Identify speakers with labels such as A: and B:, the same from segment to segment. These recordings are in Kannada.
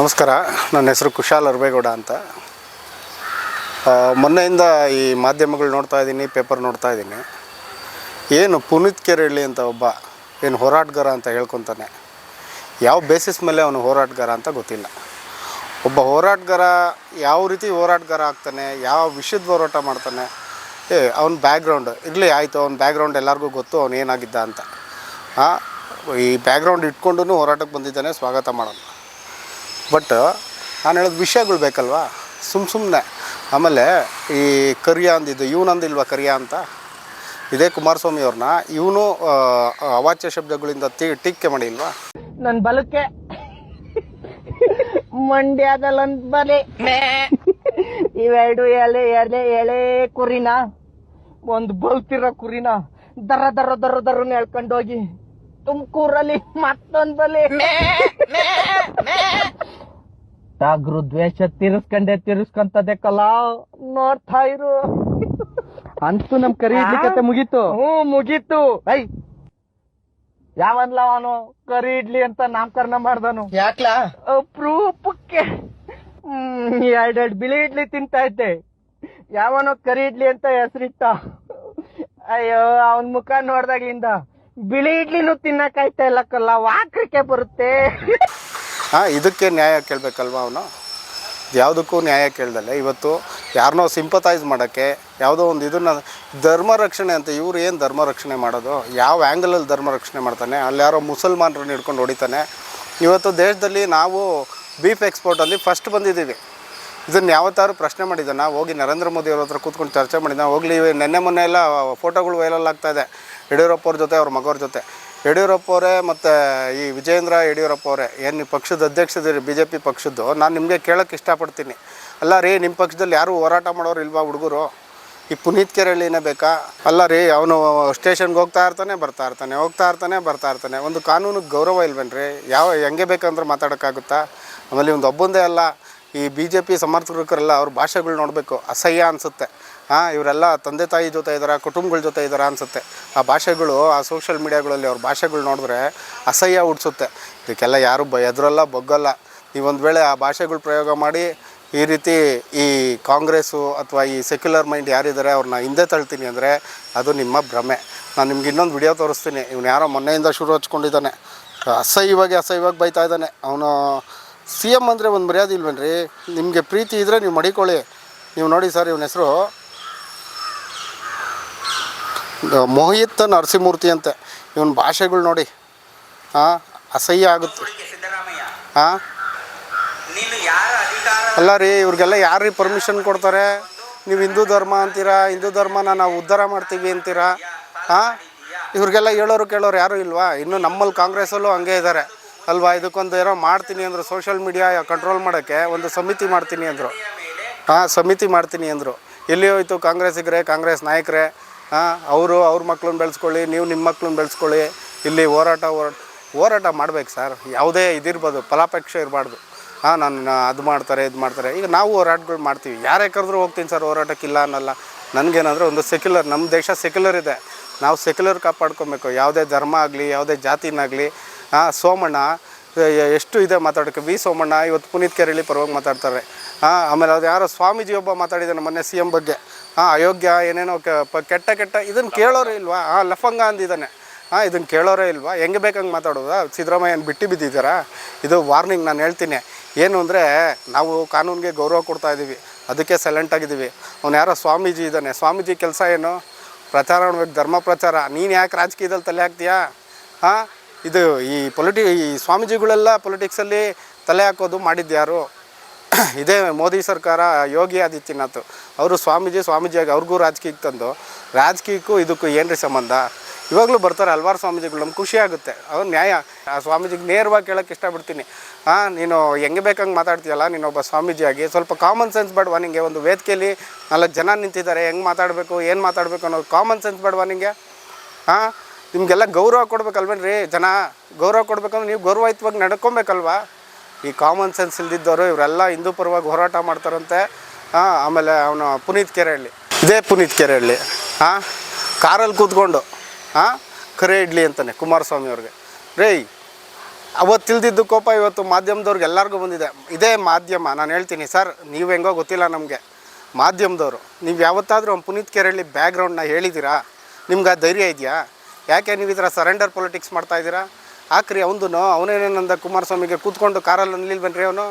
A: ನಮಸ್ಕಾರ, ನನ್ನ ಹೆಸರು ಕುಶಾಲ್ ಅರ್ಬೇಗೌಡ ಅಂತ. ಮೊನ್ನೆಯಿಂದ ಈ ಮಾಧ್ಯಮಗಳು ನೋಡ್ತಾ ಇದ್ದೀನಿ, ಪೇಪರ್ ನೋಡ್ತಾ ಇದ್ದೀನಿ. ಏನು ಪುನೀತ್ ಕೆರೆಳ್ಳಿ ಅಂತ ಒಬ್ಬ, ಏನು ಹೋರಾಟಗಾರ ಅಂತ ಹೇಳ್ಕೊತಾನೆ. ಯಾವ ಬೇಸಿಸ್ ಮೇಲೆ ಅವನು ಹೋರಾಟಗಾರ ಅಂತ ಗೊತ್ತಿಲ್ಲ. ಒಬ್ಬ ಹೋರಾಟಗಾರ ಯಾವ ರೀತಿ ಹೋರಾಟಗಾರ ಆಗ್ತಾನೆ, ಯಾವ ವಿಷಯದ ಹೋರಾಟ ಮಾಡ್ತಾನೆ, ಏ, ಅವ್ನ ಬ್ಯಾಕ್ಗ್ರೌಂಡ್ ಇರಲಿ, ಆಯಿತು, ಅವ್ನ ಬ್ಯಾಕ್ಗ್ರೌಂಡ್ ಎಲ್ಲರಿಗೂ ಗೊತ್ತು, ಅವನು ಏನಾಗಿದ್ದ ಅಂತ. ಈ ಬ್ಯಾಕ್ಗ್ರೌಂಡ್ ಇಟ್ಕೊಂಡು ಹೋರಾಟಕ್ಕೆ ಬಂದಿದ್ದಾನೆ, ಸ್ವಾಗತ ಮಾಡೋಣ. ಬಟ್ ನಾನು ಹೇಳೋದು ವಿಷಯಗಳು ಬೇಕಲ್ವಾ? ಸುಮ್ಮ ಸುಮ್ಮನೆ ಆಮೇಲೆ ಈ ಕರಿಯ ಅಂದಿದ್ದು ಇವನಂದಿಲ್ವಾ ಕರಿಯ ಅಂತ? ಇದೇ ಕುಮಾರಸ್ವಾಮಿ ಅವ್ರನ್ನ ಇವನು ಅವಾಚ್ಯ ಶಬ್ದಗಳಿಂದ ತಿ ಟೀಕೆ ಮಾಡಿಲ್ವಾ
B: ನನ್ನ ಬಲಕ್ಕೆ. ಮಂಡ್ಯದಲ್ಲೊಂದ್ ಬಲೆ ಇವೆರಡು ಎಲೆ ಎಲೆ, ಎಳೆ ಕುರಿನ, ಒಂದು ಬಲ್ತಿರೋ ಕುರಿನ ದರ ದರ ದರ ದರ ಹೇಳ್ಕೊಂಡೋಗಿ ತುಮಕೂರಲ್ಲಿ ಮತ್ತೊಂದು ಬಲೆ ತಾಗ್ರು ದ್ವೇಷ ತೀರಿಸ್ಕೊಂಡೆ ತಿರ್ಸ್ಕೊಂತದೆ ಕಲಾ. ನೋಡ್ತಾ ಇರು. ಅಂತೂ ನಮ್ ಕರಿ ಇಡ್ಲಿ ಕತೆ ಮುಗೀತು. ಹ್ಞೂ ಮುಗೀತು. ಐ ಯಾವನ್ಲ ಅವನು? ಕರಿ ಇಡ್ಲಿ ಅಂತ ನಾಮಕರಣ ಮಾಡ್ದನು
C: ಯಾಕ್ಲಾ?
B: ಅಪ್ರೂಪಕ್ಕೆ ಎರಡೆರಡು ಬಿಳಿ ಇಡ್ಲಿ ತಿಂತಾ ಇದ್ದೆ. ಯಾವನೋ ಕರಿ ಇಡ್ಲಿ ಅಂತ ಹೆಸರಿಟ್ಟ. ಅಯ್ಯೋ ಅವನ್ ಮುಖ ನೋಡ್ದಾಗ್ಲಿಂದ ಬಿಳಿ ಇಡ್ಲಿನೂ ತಿನ್ನಕಾಯ್ತಾ ಇಲ್ಲ ಕಲ್ಲ ವಾಕ್ರಿಕೆ ಬರುತ್ತೆ.
A: ಹಾಂ, ಇದಕ್ಕೆ ನ್ಯಾಯ ಕೇಳಬೇಕಲ್ವಾ ಅವನು? ಯಾವುದಕ್ಕೂ ನ್ಯಾಯ ಕೇಳ್ದಲೆ ಇವತ್ತು ಯಾರನ್ನೋ ಸಿಂಪತೈಸ್ ಮಾಡೋಕ್ಕೆ ಯಾವುದೋ ಒಂದು ಇದನ್ನು ಧರ್ಮ ರಕ್ಷಣೆ ಅಂತ, ಇವ್ರು ಏನು ಧರ್ಮ ರಕ್ಷಣೆ ಮಾಡೋದು? ಯಾವ ಆ್ಯಂಗಲಲ್ಲಿ ಧರ್ಮ ರಕ್ಷಣೆ ಮಾಡ್ತಾನೆ? ಅಲ್ಲಿ ಯಾರೋ ಮುಸಲ್ಮಾನರನ್ನ ಹಿಡ್ಕೊಂಡು ಹೊಡಿತಾನೆ? ಇವತ್ತು ದೇಶದಲ್ಲಿ ನಾವು ಬೀಫ್ ಎಕ್ಸ್ಪೋರ್ಟಲ್ಲಿ ಫಸ್ಟ್ ಬಂದಿದ್ದೀವಿ. ಇದನ್ನು ಯಾವತ್ತಾರು ಪ್ರಶ್ನೆ ಮಾಡಿದ್ದಾನೆ ಹೋಗಿ ನರೇಂದ್ರ ಮೋದಿ ಅವ್ರ ಹತ್ರ ಕೂತ್ಕೊಂಡು ಚರ್ಚೆ ಮಾಡಿದ್ದೆ? ಹೋಗ್ಲಿ ನೆನ್ನೆ ಮೊನ್ನೆ ಎಲ್ಲ ಫೋಟೋಗಳು ವೈರಲ್ ಆಗ್ತಾಯಿದೆ ಯಡಿಯೂರಪ್ಪ ಅವ್ರ ಜೊತೆ, ಅವ್ರ ಮಗವ್ರ ಜೊತೆ. ಯಡಿಯೂರಪ್ಪ ಅವರೇ ಮತ್ತು ಈ ವಿಜೇಂದ್ರ ಯಡಿಯೂರಪ್ಪ ಅವರೇ ಏನು ಪಕ್ಷದ ಅಧ್ಯಕ್ಷದಿರಿ ಬಿ ಜೆ ಪಿ ಪಕ್ಷದ್ದು, ನಾನು ನಿಮಗೆ ಕೇಳೋಕ್ಕೆ ಇಷ್ಟಪಡ್ತೀನಿ. ಅಲ್ಲ ರೀ ನಿಮ್ಮ ಪಕ್ಷದಲ್ಲಿ ಯಾರೂ ಹೋರಾಟ ಮಾಡೋರು ಇಲ್ವಾ ಹುಡುಗರು? ಈ ಪುನೀತ್ ಕೆರಳಿನೇ ಬೇಕಾ? ಅಲ್ಲ ರೀ, ಅವನು ಸ್ಟೇಷನ್ಗೆ ಹೋಗ್ತಾ ಇರ್ತಾನೆ, ಬರ್ತಾ ಇರ್ತಾನೆ, ಹೋಗ್ತಾ ಇರ್ತಾನೆ, ಬರ್ತಾ ಇರ್ತಾನೆ. ಒಂದು ಕಾನೂನಿಗೆ ಗೌರವ ಇಲ್ವೇನ್ರಿ? ಯಾವ, ಹೆಂಗೆ ಬೇಕಂದ್ರೆ ಮಾತಾಡೋಕ್ಕಾಗುತ್ತಾ? ಆಮೇಲೆ ಒಂದು ಒಬ್ಬಂದೇ ಅಲ್ಲ, ಈ ಬಿ ಜೆ ಪಿ ಸಮರ್ಥಕರೆಲ್ಲ ಅವ್ರ ಭಾಷೆಗಳು ನೋಡಬೇಕು, ಅಸಹ್ಯ ಅನಿಸುತ್ತೆ. ಹಾಂ, ಇವರೆಲ್ಲ ತಂದೆ ತಾಯಿ ಜೊತೆ ಇದ್ದಾರೆ ಕುಟುಂಬಗಳ ಜೊತೆ ಇದ್ದಾರೆ ಅನಿಸುತ್ತೆ. ಆ ಭಾಷೆಗಳು, ಆ ಸೋಷಿಯಲ್ ಮೀಡಿಯಾಗಳಲ್ಲಿ ಅವ್ರ ಭಾಷೆಗಳು ನೋಡಿದ್ರೆ ಅಸಹ್ಯ ಹುಡ್ಸುತ್ತೆ. ಇದಕ್ಕೆಲ್ಲ ಯಾರು ಬ, ಎದುರಲ್ಲ, ಬಗ್ಗಲ್ಲ. ನೀವೊಂದು ವೇಳೆ ಆ ಭಾಷೆಗಳು ಪ್ರಯೋಗ ಮಾಡಿ ಈ ರೀತಿ ಈ ಕಾಂಗ್ರೆಸ್ಸು ಅಥವಾ ಈ ಸೆಕ್ಯುಲರ್ ಮೈಂಡ್ ಯಾರಿದ್ದಾರೆ ಅವ್ರನ್ನ ಹಿಂದೆ ತಳ್ತೀನಿ ಅಂದರೆ ಅದು ನಿಮ್ಮ ಭ್ರಮೆ. ನಾನು ನಿಮ್ಗೆ ಇನ್ನೊಂದು ವಿಡಿಯೋ ತೋರಿಸ್ತೀನಿ. ಇವನು ಯಾರೋ ಮೊನ್ನೆಯಿಂದ ಶುರು ಹಚ್ಕೊಂಡಿದ್ದಾನೆ. ಅಸಹ್ಯವಾಗಿ ಅಸಹ್ಯವಾಗಿ ಬೈತಾ ಇದ್ದಾನೆ. ಅವನು ಸಿ ಎಂ ಅಂದರೆ ಒಂದು ಮರ್ಯಾದೆ ಇಲ್ವೇನ್ರಿ? ನಿಮಗೆ ಪ್ರೀತಿ ಇದ್ದರೆ ನೀವು ಮಡಿಕೊಳ್ಳಿ. ನೀವು ನೋಡಿ ಸರ್, ಇವನ ಹೆಸರು ಮೋಹಿತ್ ನರಸಿಂಹಮೂರ್ತಿ ಅಂತ. ಇವನ ಭಾಷೆಗಳು ನೋಡಿ. ಹಾಂ ಅಸಹ್ಯ ಆಗುತ್ತೆ. ಹಾಂ ಅಲ್ಲ ರೀ ಇವ್ರಿಗೆಲ್ಲ ಯಾರು ರೀ ಪರ್ಮಿಷನ್ ಕೊಡ್ತಾರೆ? ನೀವು ಹಿಂದೂ ಧರ್ಮ ಅಂತೀರಾ? ಹಿಂದೂ ಧರ್ಮನ ನಾವು ಉದ್ಧಾರ ಮಾಡ್ತೀವಿ ಅಂತೀರಾ? ಹಾಂ ಇವ್ರಿಗೆಲ್ಲ ಹೇಳೋರು ಕೇಳೋರು ಯಾರೂ ಇಲ್ವಾ? ಇನ್ನು ನಮ್ಮಲ್ಲಿ ಕಾಂಗ್ರೆಸ್ಸಲ್ಲೂ ಹಂಗೆ ಇದ್ದಾರೆ ಅಲ್ವಾ ಇದಕ್ಕೊಂದು ಏನೋ ಮಾಡ್ತೀನಿ ಅಂದರು ಸೋಷಿಯಲ್ ಮೀಡಿಯಾ ಕಂಟ್ರೋಲ್ ಮಾಡೋಕ್ಕೆ ಒಂದು ಸಮಿತಿ ಮಾಡ್ತೀನಿ ಅಂದರು. ಹಾಂ ಸಮಿತಿ ಮಾಡ್ತೀನಿ ಅಂದರು. ಎಲ್ಲಿ ಹೋಯಿತು ಕಾಂಗ್ರೆಸ್ಸಿಗರೆ ಕಾಂಗ್ರೆಸ್ ನಾಯಕರೇ? ಅವರು ಅವ್ರ ಮಕ್ಳನ್ನ ಬೆಳೆಸ್ಕೊಳ್ಳಿ, ನೀವು ನಿಮ್ಮ ಮಕ್ಳನ್ನ ಬೆಳೆಸ್ಕೊಳ್ಳಿ. ಇಲ್ಲಿ ಹೋರಾಟ ಹೋರಾಟ ಹೋರಾಟ ಮಾಡ್ಬೇಕು ಸರ್. ಯಾವುದೇ ಇದಿರ್ಬೋದು, ಫಲಾಪೇಕ್ಷೆ ಇರಬಾರ್ದು. ಹಾಂ, ನಾನು ಅದು ಮಾಡ್ತಾರೆ, ಇದು ಮಾಡ್ತಾರೆ. ಈಗ ನಾವು ಹೋರಾಟಗಳು ಮಾಡ್ತೀವಿ. ಯಾರೇ ಕರೆದ್ರೂ ಹೋಗ್ತೀನಿ ಸರ್, ಹೋರಾಟಕ್ಕಿಲ್ಲ ಅನ್ನಲ್ಲ. ನನಗೇನಂದರೆ ಒಂದು ಸೆಕ್ಯುಲರ್ ನಮ್ಮ ದೇಶ ಸೆಕ್ಯುಲರ್ ಇದೆ. ನಾವು ಸೆಕ್ಯುಲರ್ ಕಾಪಾಡ್ಕೊಬೇಕು. ಯಾವುದೇ ಧರ್ಮ ಆಗಲಿ, ಯಾವುದೇ ಜಾತಿನಾಗಲಿ. ಹಾಂ, ಸೋಮಣ್ಣ ಎಷ್ಟು ಇದೆ ಮಾತಾಡೋಕ್ಕೆ ವಿ ಸೋಮಣ್ಣ ಇವತ್ತು ಪುನೀತ್ ಕೆರಳಿ ಪರವಾಗಿ ಮಾತಾಡ್ತಾರೆ. ಹಾಂ, ಆಮೇಲೆ ಅದು ಯಾರೋ ಸ್ವಾಮೀಜಿ ಒಬ್ಬ ಮಾತಾಡಿದ್ದಾನೆ ಮೊನ್ನೆ ಸಿ ಎಂ ಬಗ್ಗೆ. ಹಾಂ, ಅಯೋಗ್ಯ ಏನೇನೋ ಕೆಟ್ಟ ಕೆಟ್ಟ ಇದನ್ನು ಕೇಳೋರೇ ಇಲ್ವಾ? ಹಾಂ, ಲಫಂಗ ಅಂದಿದ್ದಾನೆ ಹಾಂ ಇದನ್ನು ಕೇಳೋರೇ ಇಲ್ವಾ? ಹೆಂಗೆ ಬೇಕಂಗೆ ಮಾತಾಡೋದಾ? ಸಿದ್ದರಾಮಯ್ಯನ ಬಿಟ್ಟು ಬಿದ್ದಿದ್ದೀರಾ? ಇದು ವಾರ್ನಿಂಗ್ ನಾನು ಹೇಳ್ತೀನಿ. ಏನು ಅಂದರೆ, ನಾವು ಕಾನೂನಿಗೆ ಗೌರವ ಕೊಡ್ತಾ ಇದ್ದೀವಿ ಅದಕ್ಕೆ ಸೈಲೆಂಟ್ ಆಗಿದ್ದೀವಿ ಅವ್ನು ಯಾರೋ ಸ್ವಾಮೀಜಿ ಇದ್ದಾನೆ ಸ್ವಾಮೀಜಿ ಕೆಲಸ ಏನು? ಪ್ರಚಾರ ಮಾಡ್ಬೇಕು ಧರ್ಮ ಪ್ರಚಾರ. ನೀನು ಯಾಕೆ ರಾಜಕೀಯದಲ್ಲಿ ತಲೆ ಹಾಕ್ತೀಯಾ? ಹಾಂ, ಇದು ಈ ಪೊಲಿಟಿ, ಈ ಸ್ವಾಮೀಜಿಗಳೆಲ್ಲ ಪೊಲಿಟಿಕ್ಸಲ್ಲಿ ತಲೆ ಹಾಕೋದು ಮಾಡಿದ್ಯಾರು ಇದೇ ಮೋದಿ ಸರ್ಕಾರ, ಯೋಗಿ ಆದಿತ್ಯನಾಥ್ ಅವರು ಸ್ವಾಮೀಜಿ, ಸ್ವಾಮೀಜಿಯಾಗಿ ಅವ್ರಿಗೂ ರಾಜಕೀಯಕ್ಕೆ ತಂದು, ರಾಜಕೀಯಕ್ಕೂ ಇದಕ್ಕೂ ಏನು ರೀ ಸಂಬಂಧ? ಇವಾಗಲೂ ಬರ್ತಾರೆ ಹಲ್ವಾರು ಸ್ವಾಮೀಜಿಗಳು, ನಮ್ಗೆ ಖುಷಿ ಆಗುತ್ತೆ. ಅವ್ರು ನ್ಯಾಯ. ಆ ಸ್ವಾಮೀಜಿಗೆ ನೇರವಾಗಿ ಕೇಳೋಕ್ಕೆ ಇಷ್ಟಪಡ್ತೀನಿ. ಹಾಂ ನೀನು ಹೆಂಗೆ ಬೇಕಂಗೆ ಮಾತಾಡ್ತೀಯಲ್ಲ ನೀನೊಬ್ಬ ಸ್ವಾಮೀಜಿಯಾಗಿ. ಸ್ವಲ್ಪ ಕಾಮನ್ ಸೆನ್ಸ್ ಬೇಡವಾ ನಿಮಗೆ ಒಂದು ವೇದಿಕೆಯಲ್ಲಿ ನಾಲ್ಕು ಜನ ನಿಂತಿದ್ದಾರೆ, ಹೆಂಗೆ ಮಾತಾಡಬೇಕು, ಏನು ಮಾತಾಡಬೇಕು ಅನ್ನೋದು ಕಾಮನ್ ಸೆನ್ಸ್ ಬೇಡವಾ ನಿಮಗೆ ಹಾಂ ನಿಮಗೆಲ್ಲ ಗೌರವ ಕೊಡ್ಬೇಕಲ್ವೇನ್ರಿ ಜನ? ಗೌರವ ಕೊಡ್ಬೇಕಂದ್ರೆ ನೀವು ಗೌರವಯುತವಾಗಿ ನಡ್ಕೊಬೇಕಲ್ವಾ? ಈ ಕಾಮನ್ ಸೆನ್ಸ್ ಇಲ್ದಿದ್ದವರು ಇವರೆಲ್ಲ ಹಿಂದೂ ಪರವಾಗಿ ಹೋರಾಟ ಮಾಡ್ತಾರಂತೆ. ಹಾಂ, ಆಮೇಲೆ ಅವನು ಪುನೀತ್ ಕೆರೆಹಳ್ಳಿ. ಇದೇ ಪುನೀತ್ ಕೆರೆಹಳ್ಳಿ. ಹಾಂ, ಕಾರಲ್ಲಿ ಕೂತ್ಕೊಂಡು, ಹಾಂ, ಕರೆ ಇಡ್ಲಿ ಅಂತಾನೆ ಕುಮಾರಸ್ವಾಮಿ ಅವ್ರಿಗೆ. ರೇ ಅವತ್ತು ತಿಳಿದಿದ್ದು ಕೋಪ ಇವತ್ತು ಮಾಧ್ಯಮದವ್ರಿಗೆ ಎಲ್ಲರಿಗೂ ಬಂದಿದೆ. ಇದೇ ಮಾಧ್ಯಮ, ನಾನು ಹೇಳ್ತೀನಿ, ಸರ್, ನೀವು ಹೆಂಗೋ ಗೊತ್ತಿಲ್ಲ ನಮಗೆ. ಮಾಧ್ಯಮದವರು, ನೀವು ಯಾವತ್ತಾದರೂ ಅವ್ನು ಪುನೀತ್ ಕೆರೆಹಳ್ಳಿ ಬ್ಯಾಕ್ಗ್ರೌಂಡ್ನ ಹೇಳಿದ್ದೀರಾ ನಿಮ್ಗೆ ಆ ಧೈರ್ಯ ಇದೆಯಾ? ಯಾಕೆ ನೀವು ಈ ಥರ ಸರೆಂಡರ್ ಪೊಲಿಟಿಕ್ಸ್ ಮಾಡ್ತಾ ಇದ್ದೀರಾ? ಹಾಕ್ರಿ ಅವನು ಅವನೇನೇನಂದ ಕುಮಾರಸ್ವಾಮಿಗೆ ಕೂತ್ಕೊಂಡು ಕಾರಲ್ಲಿ ನಿಲ್ಲಿಲ್ ಬನ್ರಿ ಅವನು?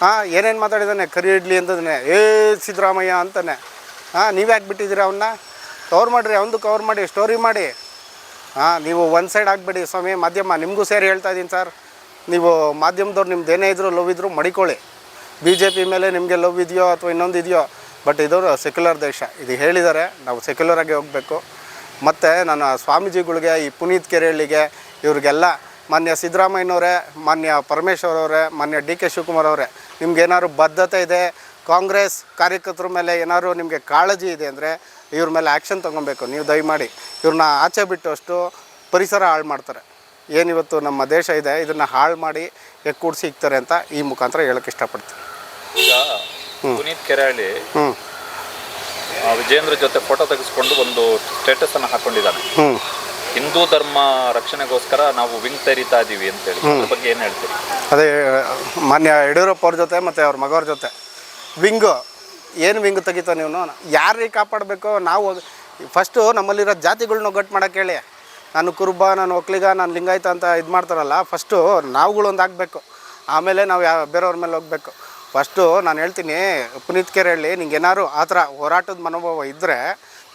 A: ಹಾಂ, ಏನೇನು ಮಾತಾಡಿದಾನೆ? ಕರಿ ಇಡ್ಲಿ ಅಂತದಾನೆ ಏ, ಸಿದ್ದರಾಮಯ್ಯ ಅಂತಾನೆ. ಹಾಂ, ನೀವು ಯಾಕೆ ಬಿಟ್ಟಿದ್ದೀರಾ ಅವನ್ನ ಕವರ್ ಮಾಡಿರಿ ಅವನು ಕವರ್ ಮಾಡಿ ಸ್ಟೋರಿ ಮಾಡಿ. ಹಾಂ, ನೀವು ಒನ್ ಸೈಡ್ ಆಗಬೇಡಿ ಸ್ವಾಮಿ, ಮಾಧ್ಯಮ ನಿಮಗೂ ಸೇರಿ ಹೇಳ್ತಾ ಇದ್ದೀನಿ ಸರ್ ನೀವು ಮಾಧ್ಯಮದವ್ರು ನಿಮ್ದು ಏನೇ ಇದ್ರು ಲವ್ ಇದ್ರು ಮಡಿಕೊಳ್ಳಿ. ಬಿ ಜೆ ಪಿ ಮೇಲೆ ನಿಮಗೆ ಲವ್ ಇದೆಯೋ ಅಥವಾ ಇನ್ನೊಂದು ಇದೆಯೋ? ಬಟ್ ಇದು ಸೆಕ್ಯುಲರ್ ದೇಶ. ಇದು ಹೇಳಿದ್ದಾರೆ ನಾವು ಸೆಕ್ಯುಲರಾಗಿ ಹೋಗಬೇಕು. ಮತ್ತು ನಾನು ಸ್ವಾಮೀಜಿಗಳಿಗೆ, ಈ ಪುನೀತ್ ಕೆರೆಹಳ್ಳಿಗೆ ಇವ್ರಿಗೆಲ್ಲ ಮಾನ್ಯ ಸಿದ್ದರಾಮಯ್ಯನವರೇ ಮಾನ್ಯ ಪರಮೇಶ್ವರ್ ಅವರೇ ಮಾನ್ಯ ಡಿ ಕೆ ಶಿವಕುಮಾರ್ ಅವರೇ ನಿಮ್ಗೇನಾದ್ರು ಬದ್ಧತೆ ಇದೆ ಕಾಂಗ್ರೆಸ್ ಕಾರ್ಯಕರ್ತರ ಮೇಲೆ ಏನಾದ್ರು ನಿಮಗೆ ಕಾಳಜಿ ಇದೆ ಅಂದರೆ ಇವ್ರ ಮೇಲೆ ಆ್ಯಕ್ಷನ್ ತೊಗೊಬೇಕು. ನೀವು ದಯಮಾಡಿ ಇವ್ರನ್ನ ಆಚೆ ಬಿಟ್ಟು ಅಷ್ಟು ಪರಿಸರ ಹಾಳು ಮಾಡ್ತಾರೆ. ಏನಿವತ್ತು ನಮ್ಮ ದೇಶ ಇದೆ ಇದನ್ನು ಹಾಳು ಮಾಡಿ ಎಕ್ಕೂಡ್ಸಿ ಇಕ್ತಾರೆ ಅಂತ ಈ ಮುಖಾಂತರ ಹೇಳಕ್ಕೆ ಇಷ್ಟಪಡ್ತೀನಿ.
D: ಈಗ ಪುನೀತ್ ಕೆರೆ
A: ಹ್ಞೂ
D: ಆ, ವಿಜೇಂದ್ರ ಜೊತೆ ಫೋಟೋ ತೆಗೆಸ್ಕೊಂಡು ಒಂದು ಸ್ಟೇಟಸ್ ಹಾಕ್ಕೊಂಡಿದ್ದಾನೆ ಹಾಕೊಂಡಿದ್ದಾನೆ.
A: ಹ್ಞೂ
D: ಹಿಂದೂ ಧರ್ಮ ರಕ್ಷಣೆಗೋಸ್ಕರ ನಾವು ವಿಂಗ್ ತೆರೀತಾ ಇದ್ದೀವಿ ಅಂತ ಹೇಳಿ. ಅದ್ರ ಬಗ್ಗೆ ಏನು ಹೇಳ್ತೀರಿ?
A: ಅದೇ ಮಾನ್ಯ ಯಡಿಯೂರಪ್ಪ ಅವ್ರ ಜೊತೆ ಮತ್ತು ಅವ್ರ ಮಗವ್ರ ಜೊತೆ. ವಿಂಗು ಏನು ವಿಂಗ್ ತೆಗಿತ ನೀವು ಯಾರಿಗೆ ಕಾಪಾಡಬೇಕು? ನಾವು ಫಸ್ಟು ನಮ್ಮಲ್ಲಿರೋ ಜಾತಿಗಳನ್ನ ಒಗ್ಗಟ್ಟು ಮಾಡೋಕ್ಕೆ ಹೇಳಿ. ನಾನು ಕುರುಬ ನಾನು ಒಕ್ಲಿಗ ನಾನು ಲಿಂಗಾಯತ ಅಂತ ಇದು ಮಾಡ್ತಾರಲ್ಲ ಫಸ್ಟು ನಾವುಗಳು ಒಂದು ಆಗಬೇಕು. ಆಮೇಲೆ ನಾವು ಯಾವ ಬೇರೆಯವ್ರ ಮೇಲೆ ಹೋಗಬೇಕು. ಫಸ್ಟು ನಾನು ಹೇಳ್ತೀನಿ ಪುನೀತ್ ಕೆರೆಹಳ್ಳಿ ನಿಂಗೆ ಏನಾದ್ರು ಆ ಥರ ಹೋರಾಟದ ಮನೋಭಾವ ಇದ್ದರೆ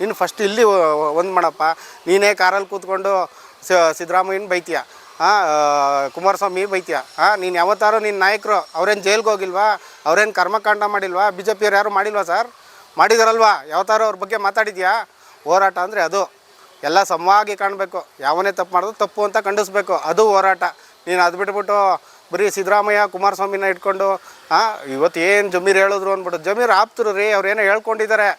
A: ನೀನು ಫಸ್ಟ್ ಇಲ್ಲಿ ಒಂದು ಮಾಡಪ್ಪ. ನೀನೇ ಕಾರಲ್ಲಿ ಕೂತ್ಕೊಂಡು ಸಿದ್ದರಾಮಯ್ಯನ ಬೈತೀಯ? ಹಾಂ ಕುಮಾರಸ್ವಾಮಿ ಬೈತೀಯ? ಹಾಂ ನೀನು ಯಾವತ್ತಾರು ನಿನ್ನ ನಾಯಕರು, ಅವ್ರೇನು ಜೈಲ್ಗೆ ಹೋಗಿಲ್ವಾ? ಅವ್ರೇನು ಕರ್ಮಕಾಂಡ ಮಾಡಿಲ್ವಾ? ಬಿ ಜೆ ಪಿಯವ್ರು ಯಾರು ಮಾಡಿಲ್ವಾ ಸರ್? ಮಾಡಿದಾರಲ್ವಾ? ಯಾವತ್ತಾರು ಅವ್ರ ಬಗ್ಗೆ ಮಾತಾಡಿದ್ಯಾ? ಹೋರಾಟ ಅಂದರೆ ಅದು. ಎಲ್ಲ ಸಮವಾಗಿ ಕಾಣಬೇಕು. ಯಾವನೇ ತಪ್ಪು ಮಾಡೋದು ತಪ್ಪು ಅಂತ ಖಂಡಿಸ್ಬೇಕು. ಅದು ಹೋರಾಟ. ನೀನು ಅದು ಬಿಟ್ಬಿಟ್ಟು ಬರೀ ಸಿದ್ದರಾಮಯ್ಯ, ಕುಮಾರಸ್ವಾಮಿನ ಇಟ್ಕೊಂಡು ಹಾಂ ಇವತ್ತು ಏನು ಜಮೀರು ಹೇಳಿದ್ರು ಅಂದ್ಬಿಟ್ಟು. ಜಮೀರು ಆಪ್ತರು ರೀ, ಅವ್ರೇನೋ ಹೇಳ್ಕೊಂಡಿದ್ದಾರೆ.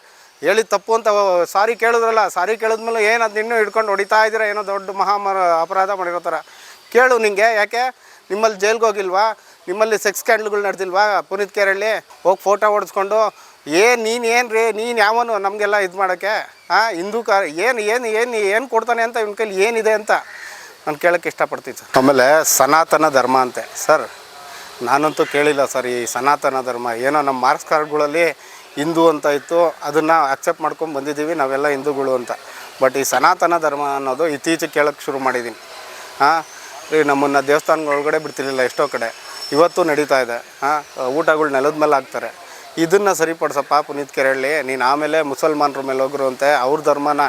A: ಹೇಳಿದ ತಪ್ಪು ಅಂತ ಸಾರಿ ಕೇಳಿದ್ರಲ್ಲ, ಸಾರಿ ಕೇಳಿದ್ಮೇಲೆ ಏನು ಅದು ಇನ್ನೂ ಹಿಡ್ಕೊಂಡು ಹೊಡಿತಾ ಇದ್ದೀರಾ? ಏನೋ ದೊಡ್ಡ ಮಹಾಮರ ಅಪರಾಧ ಮಾಡಿರೋ ಥರ ಕೇಳು ನಿಮಗೆ ಯಾಕೆ? ನಿಮ್ಮಲ್ಲಿ ಜೈಲ್ಗೆ ಹೋಗಿಲ್ವಾ? ನಿಮ್ಮಲ್ಲಿ ಸೆಕ್ಸ್ ಸ್ಕ್ಯಾಂಡಲ್ಗಳು ನಡೆದಿಲ್ವಾ? ಪುನೀತ್ ಕೇರಳ್ಳಿ, ಹೋಗಿ ಫೋಟೋ ಹೊಡೆಸ್ಕೊಂಡು, ಏನು ನೀನು ಏನು ರೀ, ನೀನು ಯಾವನು ನಮಗೆಲ್ಲ ಇದು ಮಾಡೋಕ್ಕೆ? ಹಾಂ ಹಿಂದೂ ಕಾರ್ ಏನು ಏನು ಏನು ಏನು ಕೊಡ್ತಾನೆ ಅಂತ ಇವನ ಕೈಲಿ ಏನಿದೆ ಅಂತ ನಾನು ಕೇಳೋಕ್ಕೆ ಇಷ್ಟಪಡ್ತೀನಿ ಸರ್. ಆಮೇಲೆ ಸನಾತನ ಧರ್ಮ ಅಂತೆ. ಸರ್, ನಾನಂತೂ ಕೇಳಿಲ್ಲ ಸರ್ ಈ ಸನಾತನ ಧರ್ಮ. ಏನೋ ನಮ್ಮ ಮಾರ್ಕ್ಸ್ ಕಾರ್ಡ್ಗಳಲ್ಲಿ ಹಿಂದೂ ಅಂತ ಇತ್ತು, ಅದನ್ನು ಅಕ್ಸೆಪ್ಟ್ ಮಾಡ್ಕೊಂಡು ಬಂದಿದ್ದೀವಿ, ನಾವೆಲ್ಲ ಹಿಂದೂಗಳು ಅಂತ. ಬಟ್ ಈ ಸನಾತನ ಧರ್ಮ ಅನ್ನೋದು ಇತ್ತೀಚೆಗೆ ಕೇಳೋಕ್ಕೆ ಶುರು ಮಾಡಿದ್ದೀನಿ ಹಾಂ ನಮ್ಮನ್ನು ದೇವಸ್ಥಾನಗಳೊಳಗಡೆ ಬಿಡ್ತಿರ್ಲಿಲ್ಲ ಎಷ್ಟೋ ಕಡೆ. ಇವತ್ತು ನಡೀತಾ ಇದೆ. ಹಾಂ, ಊಟಗಳು ನೆಲದ ಮೇಲೆ ಹಾಕ್ತಾರೆ. ಇದನ್ನು ಸರಿಪಡಿಸಪ್ಪ ಪುನೀತ್ ಕೆರಳ್ಳಿ, ನೀನು ಆಮೇಲೆ ಮುಸಲ್ಮಾನರ ಮೇಲೆ ಹೋಗಿರುವಂತೆ, ಅವ್ರ ಧರ್ಮನ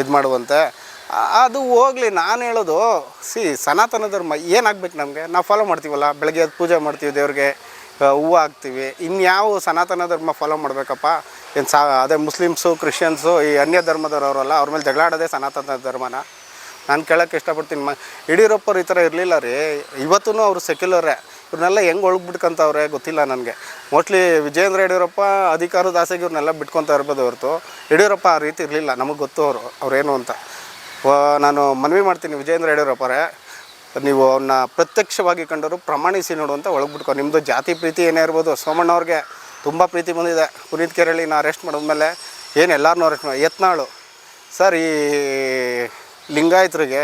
A: ಇದು ಮಾಡುವಂತೆ. ಅದು ಹೋಗಲಿ, ನಾನು ಹೇಳೋದು, ಸಿ, ಸನಾತನ ಧರ್ಮ ಏನಾಗ್ಬೇಕು ನಮಗೆ? ನಾವು ಫಾಲೋ ಮಾಡ್ತೀವಲ್ಲ, ಬೆಳಗ್ಗೆ ಅದು ಪೂಜೆ ಮಾಡ್ತೀವಿ ದೇವ್ರಿಗೆ. ಹೂವು ಹಾಕ್ತೀವಿ. ಇನ್ಯಾವ ಸನಾತನ ಧರ್ಮ ಫಾಲೋ ಮಾಡಬೇಕಪ್ಪ? ಏನು ಸಾ, ಅದೇ ಮುಸ್ಲಿಮ್ಸು, ಕ್ರಿಶ್ಚಿಯನ್ಸು, ಈ ಅನ್ಯ ಧರ್ಮದವರವರಲ್ಲ ಅವ್ರ ಮೇಲೆ ಜಗಳಾಡೋದೇ ಸನಾತನ ಧರ್ಮನ. ನಾನು ಕೇಳೋಕ್ಕೆ ಇಷ್ಟಪಡ್ತೀನಿ ಮ, ಯಡಿಯೂರಪ್ಪರು ಈ ಥರ ಇರಲಿಲ್ಲ ರೀ. ಇವತ್ತೂ ಅವರು ಸೆಕ್ಯುಲರೇ ಇವ್ರನ್ನೆಲ್ಲ ಹೆಂಗೆ ಒಳಗೆ ಗೊತ್ತಿಲ್ಲ ನನಗೆ. ಮೋಸ್ಟ್ಲಿ ವಿಜಯೇಂದ್ರ ಯಡಿಯೂರಪ್ಪ ಅಧಿಕಾರದ ಆಸೆಗೆ ಇವ್ರನ್ನೆಲ್ಲ ಬಿಟ್ಕೊತಾ ಇರ್ಬೋದು ಹೊರತು. ಯಡಿಯೂರಪ್ಪ ಆ ರೀತಿ ಇರಲಿಲ್ಲ, ನಮಗೆ ಗೊತ್ತು ಅವರು, ಅವ್ರೇನು ಅಂತ. ನಾನು ಮನವಿ ಮಾಡ್ತೀನಿ ವಿಜಯೇಂದ್ರ ಯಡಿಯೂರಪ್ಪರೇ. ನೀವು ಅವನ್ನ ಪ್ರತ್ಯಕ್ಷವಾಗಿ ಕಂಡವರು ಪ್ರಮಾಣಿಸಿ ನೋಡು ಅಂತ ಬಿಟ್ಕೊ ನಿಮ್ಮದು ಜಾತಿ ಪ್ರೀತಿ ಏನೇ ಇರ್ಬೋದು ಸೋಮಣ್ಣವ್ರಿಗೆ ತುಂಬ ಪ್ರೀತಿ ಬಂದಿದೆ. ಪುನೀತ್ ಕೆರಳಿನ ಅರೆಸ್ಟ್ ಮಾಡಿದ್ಮೇಲೆ ಏನು ಎಲ್ಲರನ್ನೂ ಅರೆಸ್ಟ್ ಮಾಡಿ ಯತ್ನಾಳು. ಸರ್, ಈ ಲಿಂಗಾಯತರಿಗೆ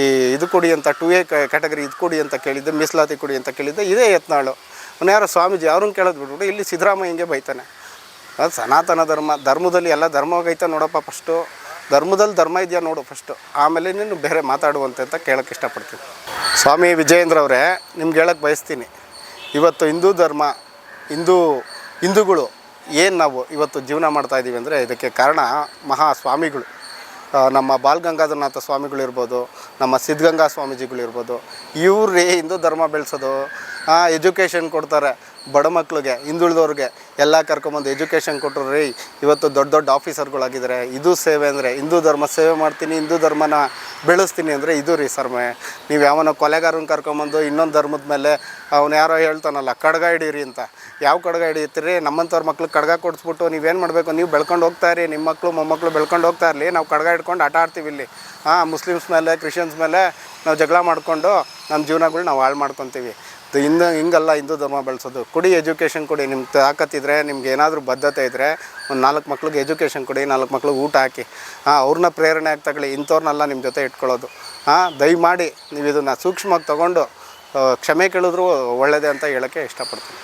A: ಈ ಇದು ಕೊಡಿ ಅಂತ, ಟು ಎ ಕ್ಯಾಟಗರಿ ಇದು ಕೊಡಿ ಅಂತ ಕೇಳಿದ್ದೆ, ಮೀಸಲಾತಿ ಕೊಡಿ ಅಂತ ಕೇಳಿದ್ದೆ, ಇದೇ ಯತ್ನಾಳು. ಯಾರೋ ಸ್ವಾಮೀಜಿ, ಅವ್ರನ್ನ ಕೇಳೋದು ಬಿಟ್ಬಿಟ್ಟು ಇಲ್ಲಿ ಸಿದ್ದರಾಮಯ್ಯ ಹಿಂಗೆ ಬೈತಾನೆ. ಅದು ಸನಾತನ ಧರ್ಮ, ಧರ್ಮದಲ್ಲಿ ಎಲ್ಲ ಧರ್ಮವಾಗೈತ ನೋಡಪ್ಪ ಫಸ್ಟು ಧರ್ಮದಲ್ಲಿ ಧರ್ಮ ಇದೆಯಾ ನೋಡು ಫಸ್ಟು ಆಮೇಲೆ ನೀನು ಬೇರೆ ಮಾತಾಡುವಂತೆ ಅಂತ ಕೇಳೋಕ್ಕೆ ಇಷ್ಟಪಡ್ತೀನಿ. ಸ್ವಾಮಿ ವಿಜಯೇಂದ್ರ ಅವರೇ ನಿಮ್ಗೆ ಹೇಳಕ್ಕೆ ಬಯಸ್ತೀನಿ. ಇವತ್ತು ಹಿಂದೂ ಧರ್ಮ, ಹಿಂದೂ, ಹಿಂದೂಗಳು ಏನು ನಾವು ಇವತ್ತು ಜೀವನ ಮಾಡ್ತಾ ಇದ್ದೀವಿ ಅಂದರೆ ಇದಕ್ಕೆ ಕಾರಣ ಮಹಾ ಸ್ವಾಮಿಗಳು. ನಮ್ಮ ಬಾಲ್ ಗಂಗಾಧರನಾಥ ಸ್ವಾಮಿಗಳಿರ್ಬೋದು ನಮ್ಮ ಸಿದ್ಧಗಂಗಾ ಸ್ವಾಮೀಜಿಗಳಿರ್ಬೋದು ಇವ್ರೇ ಹಿಂದೂ ಧರ್ಮ ಬೆಳೆಸೋದು? ಎಜುಕೇಷನ್ ಕೊಡ್ತಾರೆ. ಬಡ ಮಕ್ಳಿಗೆ, ಹಿಂದುಳಿದವ್ರಿಗೆ ಎಲ್ಲ ಕರ್ಕೊಂಬಂದು ಎಜುಕೇಷನ್ ಕೊಟ್ಟರು ರೀ. ಇವತ್ತು ದೊಡ್ಡ ದೊಡ್ಡ ಆಫೀಸರ್ಗಳಾಗಿದ್ದಾರೆ ಇದು ಸೇವೆ ಅಂದರೆ ಹಿಂದೂ ಧರ್ಮ ಸೇವೆ ಮಾಡ್ತೀನಿ, ಹಿಂದೂ ಧರ್ಮನ ಬೆಳೆಸ್ತೀನಿ ಅಂದರೆ ಇದು ರೀ ಸರ್ಮೆ. ನೀವು ಯಾವನೋ ಕೊಲೆಗಾರನ ಕರ್ಕೊಂಬಂದು ಇನ್ನೊಂದು ಧರ್ಮದ ಮೇಲೆ ಅವನು ಯಾರೋ ಹೇಳ್ತಾನಲ್ಲ, ಕಡ್ಗ ಹಿಡೀರಿ ಅಂತ. ಯಾವ ಕಡ್ಗ ಹಿಡಿಯುತ್ತೀರಿ ನಮ್ಮಂಥವ್ರ ಮಕ್ಳಿಗೆ ಕಡ್ಗ ಕೊಡಿಸ್ಬಿಟ್ಟು ನೀವೇನು ಮಾಡಬೇಕು? ನೀವು ಬೆಳ್ಕೊಂಡು ಹೋಗ್ತಾ ಇರಿ. ನಿಮ್ಮ ಮಕ್ಕಳು ಮೊಮ್ಮಕ್ಕಳು ಬೆಳ್ಕೊಂಡು ಹೋಗ್ತಾ ಇರಲಿ. ನಾವು ಕಡ್ಗ ಹಿಡ್ಕೊಂಡು ಆಟ ಆಡ್ತೀವಿ ಇಲ್ಲಿ. ಹಾಂ ಮುಸ್ಲಿಮ್ಸ್ ಮೇಲೆ, ಕ್ರಿಶ್ಚಿಯನ್ಸ್ ಮೇಲೆ ನಾವು ಜಗಳ ಮಾಡಿಕೊಂಡು ನಮ್ಮ ಜೀವನಗಳು ನಾವು ಹಾಳು ಮಾಡ್ಕೊತೀವಿ. ಹಿಂದೆ ಹಿಂಗಲ್ಲ ಹಿಂದೂ ಧರ್ಮ ಬೆಳೆಸೋದು. ಕೊಡಿ ಎಜುಕೇಷನ್ ಕೊಡಿ ನಿಮ್ಮ ತಾಕತ್ತಿದ್ರೆ, ನಿಮ್ಗೆ ಏನಾದರೂ ಬದ್ಧತೆ ಇದ್ದರೆ ಒಂದು ನಾಲ್ಕು ಮಕ್ಳಿಗೆ ಎಜುಕೇಷನ್ ಕೊಡಿ, ನಾಲ್ಕು ಮಕ್ಳಿಗೆ ಊಟ ಹಾಕಿ. ಹಾಂ ಅವ್ರನ್ನ ಪ್ರೇರಣೆ ಆಗಿ ತಗೊಳ್ಳಿ ಇಂಥವ್ರನ್ನೆಲ್ಲ ನಿಮ್ಮ ಜೊತೆ ಇಟ್ಕೊಳ್ಳೋದು. ಹಾಂ, ದಯಮಾಡಿ ನೀವು ಇದನ್ನು ಸೂಕ್ಷ್ಮವಾಗಿ ತೊಗೊಂಡು ಕ್ಷಮೆ ಕೇಳಿದ್ರು ಒಳ್ಳೆಯದೇ ಅಂತ ಹೇಳೋಕ್ಕೆ ಇಷ್ಟಪಡ್ತೀನಿ.